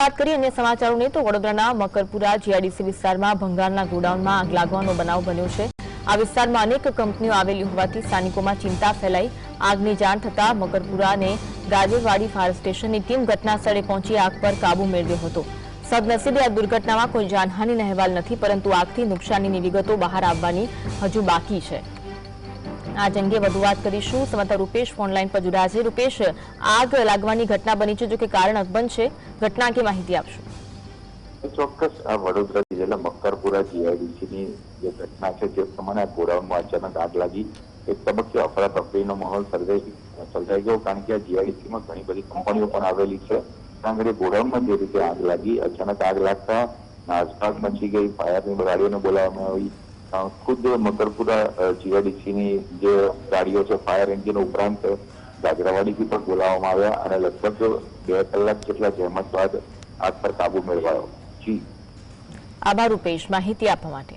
વાત કરીએ અન્ય સમાચારોને, તો વડોદરાના મકરપુરા જીઆઈડીસી વિસ્તારમાં ભંગારના ગોડાઉનમાં આગ લાગવાનો બનાવ બન્યો છે. આ વિસ્તારમાં અનેક કંપનીઓ આવેલી હોવાથી સ્થાનિકોમાં ચિંતા ફેલાઈ. આગની જાણ થતાં મકરપુરાને ગાજરવાડી ફાયર સ્ટેશનની ટીમ ઘટના સ્થળે પહોંચી આગ પર કાબુ મેળવ્યો હતો. સદનસીબે આ દુર્ઘટનામાં કોઈ જાનહાનિના અહેવાલ નથી, પરંતુ આગથી નુકસાનીની વિગતો બહાર આવવાની હજુ બાકી છે. આજ અંગે વધુ વાત કરીશું. સમાચાર રૂપેશ ફોનલાઈન પર જોડાયા છે. રૂપેશ, આગ લાગવાની ઘટના બની છે, જો કે કારણ અકબંધ છે. ઘટના અંગે માહિતી આપશો. ચોક્કસ આ વડોદરા જિલ્લાના મક્કરપુરા જીઆઈડીસીની જે ઘટના છે તે પ્રમાણે ગોડાઉનમાં અચાનક આગ લાગી. એક તબક્કે અફરાતફરીનો માહોલ સર્જાઈ સર્જાઈ ગયો, કારણ કે આ જીઆઈડીસીમાં ઘણી બધી કંપનીઓ પણ આવેલી છે. ત્યાં આગળ ગોડાઉનમાં જે રીતે આગ લાગી, અચાનક આગ લાગતા નાસભાગ મચી ગઈ, ફાયરની ગાડીઓને બોલાવવામાં આવી. ખુદ મકરપુરા જીવાડીસીની જે ગાડીઓ છે, ફાયર એન્જિન ઉપરાંત ગાજરાવાડીથી પણ બોલાવવામાં આવ્યા અને લગભગ બે કલાક જેટલા જહેમત બાદ આગ પર કાબુ મેળવાયો. જી. આભાર, રૂપેશ. માહિતી આપવા માટે.